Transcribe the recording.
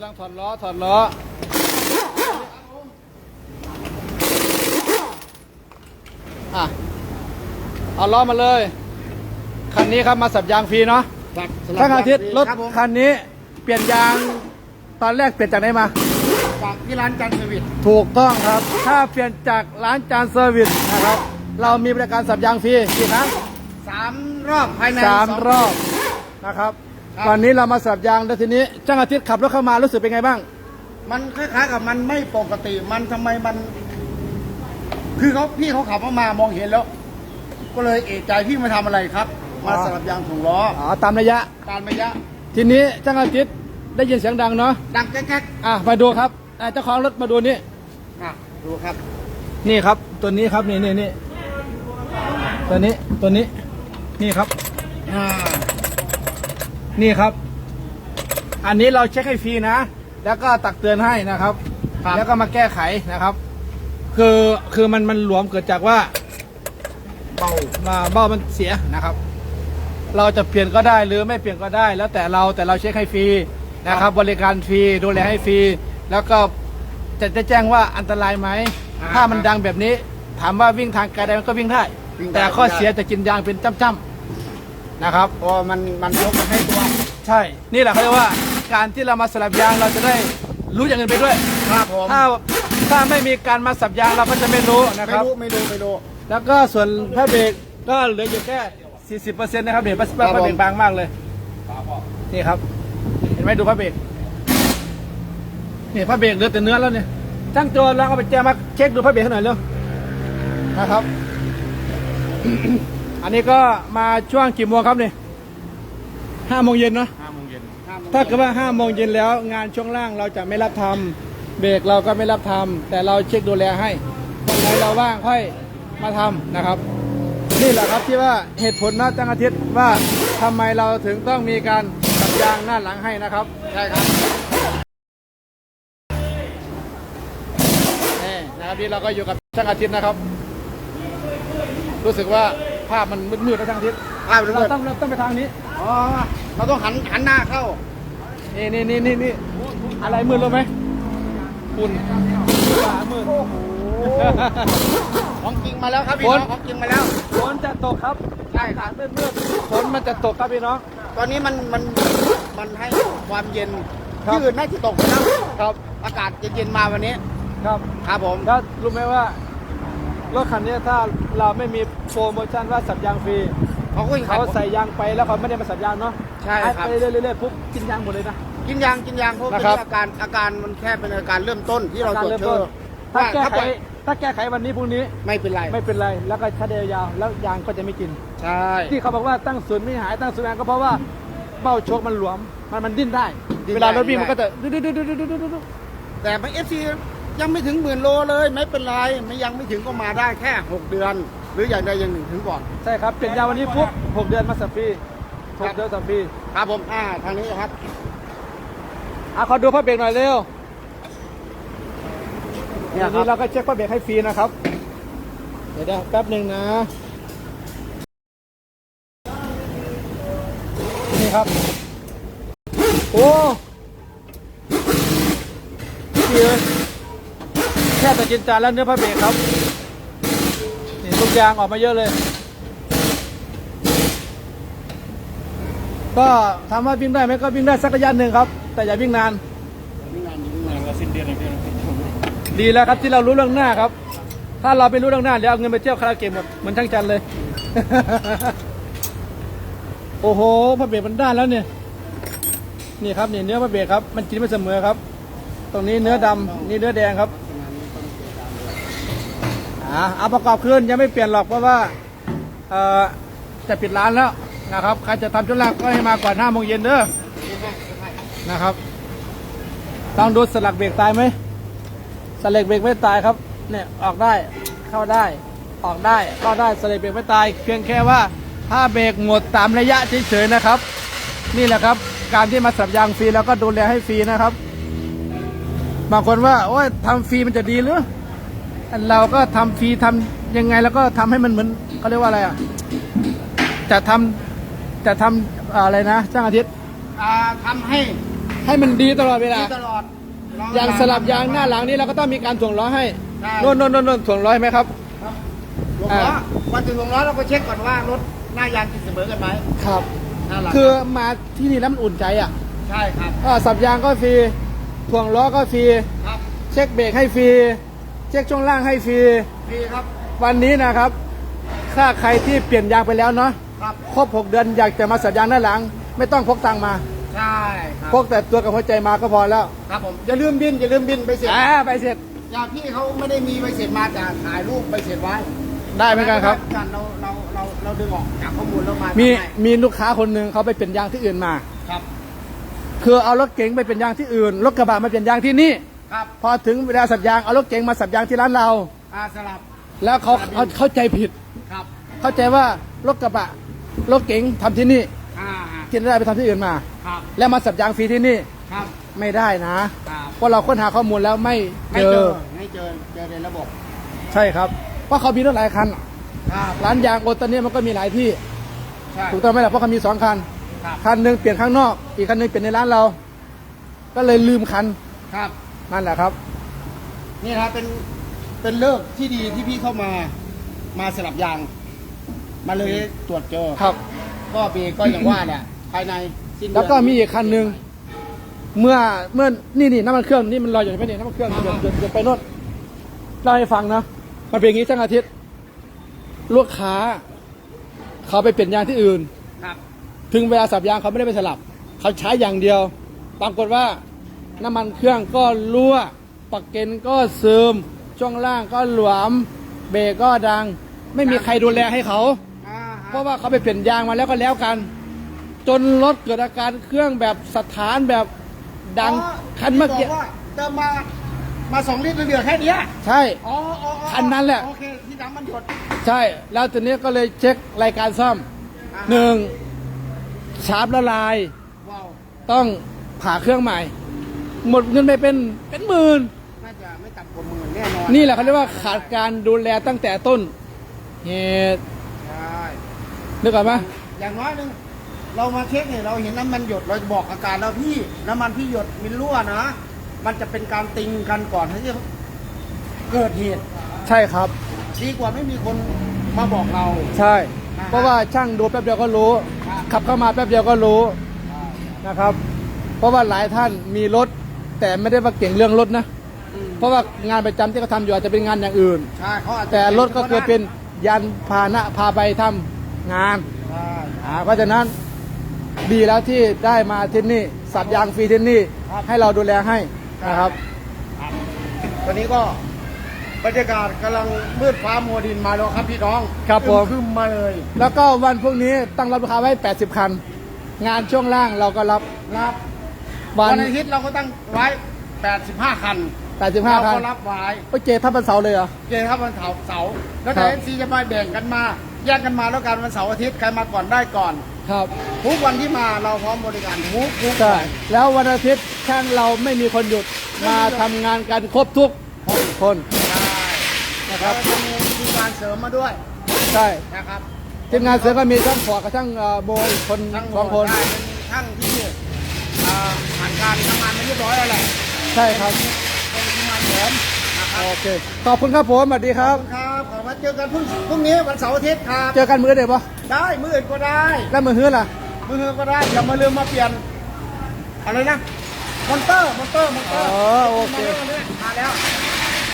ำลังถอดล้อถอดล้ออะเอาล้อมาเลย คันนี้ครับมาสับยางฟรีเนาะครับสำหบทั้งอาทิตย์รถครับผมคันนี้เปลี่ยนยางตอนแรกเปลี่ยนจากไหนมา จากที่ร้านจันทร์เซอร์วิสถูกต้องครับ ถ้าเปลี่ยนจากร้านจานเซอร์วิสนะครับ เรามีบริการสับยางฟรีกี่ครั้งสามรอบภายในสามองรอบนะครับครับ วันนี้เรามาสับยางแล้วทีนี้จ้างอาทิตย์ขับรถเข้ามารู้สึกเป็นไงบ้าง มันคล้ายๆกับมันไม่ปกติ มันทำไมมัน คือเขาพี่เขาขับมามามองเห็นแล้ว ก็เลยเอะใจพี่มาทำอะไรครับ มาอ๋อสลับยางถุงล้ออ๋อตามระยะการระยะ ทีนี้จ้างอาทิตย์ได้ยินเสียงดังเนาะดังแก๊กอะมาดูครับอะเจ้าของรถมาดูนี่ๆอะดูครับ นี่ครับ ตัวนี้ครับนี่นี่นี่ตัวนี้ตัวนี้นี่ครับอ่า นี่ครับ อันนี้เราเช็คให้ฟรีนะ แล้วก็ตักเตือนให้นะครับ ครับ แล้วก็มาแก้ไขนะครับ คือคือมันมันหลวมเกิดจากว่า เบามาเบ้ามันเสียนะครับ เราจะเปลี่ยนก็ได้หรือไม่เปลี่ยนก็ได้ แล้วแต่เราแต่เราเช็คให้ฟรีนะครับ บริการฟรีดูแลให้ฟรีแล้วก็จะจะแจ้งว่าอันตรายไหมถ้ามันดังแบบนี้ ถามว่าวิ่งทางไกลได้มันก็วิ่งได้แต่ข้อเสียจะกินยางเป็นจ้ำๆนะครับ เพราะมันมันยกมาให้ตัว ใช่ นี่แหละเขาเรียกว่าการที่เรามาสลับยางเราจะได้รู้อย่างอื่นไปด้วย ครับผมถ้าถ้าไม่มีการมาสับยางเราก็จะไม่รู้นะคไม่รับ รู้ไม่รู้ไม่รู้ แล้วก็ส่วนผ้าเบรกก็เหลืออยู่แค่ 40%นะครับเดี๋ยวผ้าครับผ้าเบรกผมบางมากเลย นี่ครับ เห็นไหมดูผ้าเบรกนี่ผ้าเบรกเหลือแต่เนื้อแล้วเนี่ยช่างโจรลองเอาไปแจมาเช็คดูผ้าเบรกให้หน่อยเร็วนะครับ อันนี้ก็มาช่วงกี่โมงครับเนี่ยห้าโมงเย็นเนาะห้าโมงเย็น ถ้าเกิดว่าห้าโมงเย็นแล้วงานช่วงล่างเราจะไม่รับทำเบรกเราก็ไม่รับทำแต่เราเช็คดูแลให้วันไหนเราว่างค่อยมาทำนะครับ นี่แหละครับที่ว่าเหตุผลนะจังอาทิตย์ว่าทำไมเราถึงต้องมีการตัดยางหน้าหลังให้นะครับใช่ครับนี่นะครับนี่เราก็อยู่กับช่างอาทิตย์นะครับ รู้สึกว่าภาพมันมืดๆนะช่างอาทิตย์ภาพมืดๆเราต้องเราต้องไปทางนี้ อ๋อ เราต้องหันหันหน้าเข้า นี่นี่นี่นี่นี่อะไรมืดรู้ไหมฝุ่นฟ้ามืดของจริงมาแล้วครับพี่ฝน้นองของจริงมาแล้วฝนจะตกครับใช่ครับมืดมืดฝนมันจะตกครับพี่น้อง ตอนนี้มันมันมันให้ความเย็นครับที่อื่นน่าจะตกไปแล้วครับ อากาศเย็นๆมาวันนี้ ครับ ครับผมแล้วรู้ไหมว่ารถคันนี้ถ้าเราไม่มีโปรโมชั่นว่าสับยางฟรี เขาก็เขาใส่ยางไปแล้วเขาไม่ได้มาสับยางเนาะใช่ครับไปเรื่อยๆปุ๊บกินยางหมดเลยนะกินยางกินยางเพราะนะครับเป็นอาการอาการมันแค่เป็นอาการเริ่มต้นที่เราการตรวจเริ่มเจต้นอถ้าว่าแก้ถ้าไขปล่อยถ้าแก้ไขวันนี้พรุ่งนี้ไม่เป็นไรไม่เป็นไรแล้วก็ใช้ได้ยาวๆแล้วยางก็จะไม่กิน ใช่ ที่เขาบอกว่าตั้งศูนย์ไม่หายตั้งศูนย์ไม่หายก็เพราะว่าเบ้าโชคมันหลวมมันมันดิ้นได้ เวลารถวิ่งมันก็จะดุ๊ดดุ๊ดดุ๊ดดุ๊ดดุ๊ดดุ๊ดดุ๊ดแต่ไม่เอฟซียังไม่ถึงหมื่นโลเลย ไม่เป็นไรไม่ยังไม่ถึงก็มาได้แค่ 6 เดือน หรืออย่างใดอย่างหนึ่งถึงก่อน ใช่ครับเปลี่ยนยางวันนี้ปุ๊บหกเดือนมาสับฟรีหครักบเดือนสับฟรีครับผมอ่าทางนี้ครับอะขอดูผ้าเบรกหน่อยเร็วเนี่ยอันครันี้บเราก็เช็คผ้าเบรกให้ฟรีนะครับ เดี๋ยวนะแป๊บหนึ่งนะนี่ครับ โอ้เสียแค่ตะกินจานแล้วเนื้อผ้าเบรกครับ นี่ทุกยางออกมาเยอะเลย ก็ถามว่าวิ่งได้ไหมก็วิ่งได้สักระยะหนึ่งครับ แต่อย่าวิ่งนาน วิ่งนานวิ่งนานก็สิ้นเดือนเดือนดีแล้วครับที่เรารู้เรื่องหน้าครับ ถ้าเราไม่รู้เรื่องหน้าเดี๋ยวเอาเงินไปเที่ยวคาราเกะหมดเหมือนช่างจันเลย โอ้โหพระเบรกมันด้านแล้วเนี่ย นี่ครับนี่เนื้อพระเบรกครับ มันกินไม่เสมอครับ ตรงนี้เนื้อดำนี่เนื้อแดงครับ อ่าเอาประกอบคืนยังไม่เปลี่ยนหรอกเพราะว่าเอ่อจะปิดร้านแล้วนะครับใครจะทำชุดแรกก็ให้มาก่อนห้าโมงเย็นเด้อนะครับต้องดูสลักเบรกตายไหมสเลกเบรกไม่ตายครับเนี่ยออกได้เข้าได้ออกได้เข้าได้สเลกเบรกไม่ตาย เพียงแค่ว่าถ้าเบรกหมดตามระยะเฉยๆนะครับ นี่แหละครับ การที่มาสับยางฟรีแล้วก็ดูแลให้ฟรีนะครับ บางคนว่าโอ้ยทำฟรีมันจะดีหรือ เราก็ทำฟรีทำยังไงแล้วก็ทำให้มันเหมือนเขาเรียกว่าอะไรอะจะทำจะทำอะไรนะจ้างอาทิตย์อ่าทำให้ให้ให้มันดีตลอดเวลาดีตลอดล้ยางสลับยางหน้าหลังนี่เราก็ต้องมีการถ่วงล้อให้ใช่โน่นโน่นโน่นโน่นถ่วงล้อให้ไหมครับครับวงล้ออ่าวันถึงวงล้อเราก็เช็คก่อนว่ารถหน้ายางติดเสมอกันไหมครับหน้าหลังคือมาที่นี่แล้วมันอุ่นใจอะใช่ครับอ่าสับยางก็ฟรีถ่วงล้อก็ฟรีครับเช็คเบรกให้ฟรี เช็คช่วงล่างให้ฟรีดีครับ วันนี้นะครับ ถ้าใครที่เปลี่ยนยางไปแล้วเนาะครับครบ 6 เดือนอยากจะมาสับยางด้านหลัง ไม่ต้องพกตังค์มาใช่ครับพกแต่ตัวกับหัวใจมาก็พอแล้วครับผมอย่าลืมบินอย่าลืมบินไปเสร็จอ่าไปเสร็จอย่างพี่เขาไม่ได้มีใบเสร็จมาแต่ถ่ายรูปใบเสร็จไว้ได้เหมือนกันครับการเราเราเราเราดึงออกจากข้อมูลแล้วมามีทำให้มีลูกค้าคนหนึ่งเขาไปเปลี่ยนยางที่อื่นมาครับ คือเอารถเก๋งไปเปลี่ยนยางที่อื่นรถกระบะมาเปลี่ยนยางที่นี่ ครับพอถึงเวลาสับยางเอารถเก๋งมาสับยางที่ร้านเรา อาสลับ แล้วเขาเขาเข้าใจผิด ครับ เข้าใจว่ารถกระบะรถเก๋งทำที่นี่อ่าที่ได้ไปทำที่อื่นมา ครับ แล้วมาสับยางฟรีที่นี่ครับ ไม่ได้นะ ครับ เพราะเราค้นหาข้อมูลแล้วไม่ไม่เจเจออ ไม่เจอ เจอในระบบ ใช่ครับ เพราะเขามีรถหลายคันครับ ร้านยางโอตอนนี้มันก็มีหลายที่ ใช่ ถูกต้องไหมล่ะเพราะเขามีสองคัน ครับ คันหนึ่งเปลี่ยนข้างนอก อีกคันหนึ่งเปลี่ยนในร้านเรา ก็เลยลืมคัน ครับ นั่นแหละครับ นี่นะครับเป็นเป็นเลิกที่ดีที่พี่เข้ามามาสลับยาง มาเลยตรวจเจอครับ ก็เบรกก็อย่างว่าแหละภายในสิ้นเดือนแล้วก็มีอีกคันหนึ่งเมื่อเมื่อนี่นี่น้ำมันเครื่องนี่มันลอยอยู่ไหมเนี่ยน้ำมันเครื่องเดี๋ยวเดี๋ยวเดี๋ยวไปโน่นเล่าให้ฟังนะมันเป็นอย่างนี้ทั้งอาทิตย์ลูกค้า เขาไปเปลี่ยนยางที่อื่น ครับ ถึงเวลาสับยางเขาไม่ได้ไปสลับ เขาใช้อย่างเดียว ปรากฏว่า น้ำมันเครื่องก็รั่วปักเกนก็ซึม ช่วงล่างก็หลวม เบรกก็ดัง ไม่มีใครดูแลให้เขา อ่าเพราะว่าเขาไปเปลี่ยนยางมาแล้วก็แล้วกัน จนรถเกิดอาการเครื่องแบบสถานแบบดังคันเมื่อกี้ที่บว่าเติมมา มาสองลิตรเหลือแค่เนี้ยใช่ อ๋ออ๋ออ๋อคันนั้นแหละ โอเคที่น้ำมันหยดใช่ แล้วตอนนี้ก็เลยเช็ครายการซ่อมอ่าหนึ่งชาร์ปละลาย ว้าวต้องผ่าเครื่องใหม่ หมดเงินไปเป็นเป็นหมื่น น่าจะไม่ต่ำกว่าหมื่นแน่นอนนี่แหละเขาเรียกว่าขาดการดูแลตั้งแต่ต้นเหตุใช่นึกออกไหมอย่างน้อยหนึงเรามาเช็คเนี่ยเราเห็นน้ำมันหยดเราจะบอกอาการแล้วพี่น้ำมันพี่หยดมินรั่วนะ มันจะเป็นการติงกันก่อนที่จะเกิดเหตุใช่ครับ ดีกว่าไม่มีคนมาบอกเรา ใช่ อ่าฮะ เพราะว่าช่างดูแป๊บเดียวก็รู้ครับขับเข้ามาแป๊บเดียวก็รู้นะครับ เพราะว่าหลายท่านมีรถ แต่ไม่ได้ว่าเก่งเรื่องรถนะอืมเพราะว่างานประจำที่เขาทำอยู่อาจจะเป็นงานอย่างอื่น ใช่เขาอาจจะแต่รถก็คือเป็นยันพาหนะพาไปทำงานใช่อ่าเพราะฉะนั้นดีแล้วที่ได้มาที่นี่ สับยางฟรีที่นี่ ให้เราดูแลให้นะครับครับ ตอนนี้ก็บรรยากาศกำลังมืดฟ้ามัวดินมาแล้วครับพี่น้องครับผมครึมมาเลยแล้วก็วันพรุ่งนี้ตั้งรับลูกค้าไว้ 80 คัน งานช่วงล่างเราก็รับ รับ วัวันนอาทิตย์เราก็ตั้งไว้ 85 คัน85เราคันก็รับไว้โอ้เจทับวันเสาร์เลยเหรอ เกณฑ์ครับวันเสาร์เสาร์แล้วครัแต่บเอฟซีจะมาแบ่งกันมาแยกกันมาแล้วกันวันเสาร์อาทิตย์ใครมาก่อนได้ก่อน ครับทุกวันที่มาเราพร้อมบริการทุกทุกใช่แล้ววันอาทิตย์ช่างเราไม่มีคนหยุดมาทำงานกันครบทุกคนใช่นะครับจะมีทีมงานเสริมมาด้วยใช่นะครับทีมงานเสือก็มีช่างขอกับช่างเอ่อโบอีกคนทั้งหมสองดคนได้เป็นช่างที่อ่า ผ่านการทำงานมาเรียบร้อยแล้วแหละใช่ครับเป็นทีมงานเสริมนะครับโอเคขอบคุณครับผมสวัสดีคขรัอบบคุณครับขอมาเจอกันพรุ่งพรุ่งนี้วันเสาร์อาทิตย์ครับ เจอกันมือเดียวปะได้มืออื่นก็ได้ แล้วมือฮื้อล่ะ มืออื่นก็ได้อย่ามาลืมมาเปลี่ยนอะไรนะมอนเตอร์มอนเตอร์มอนเตอ๋ออร์โอเคมา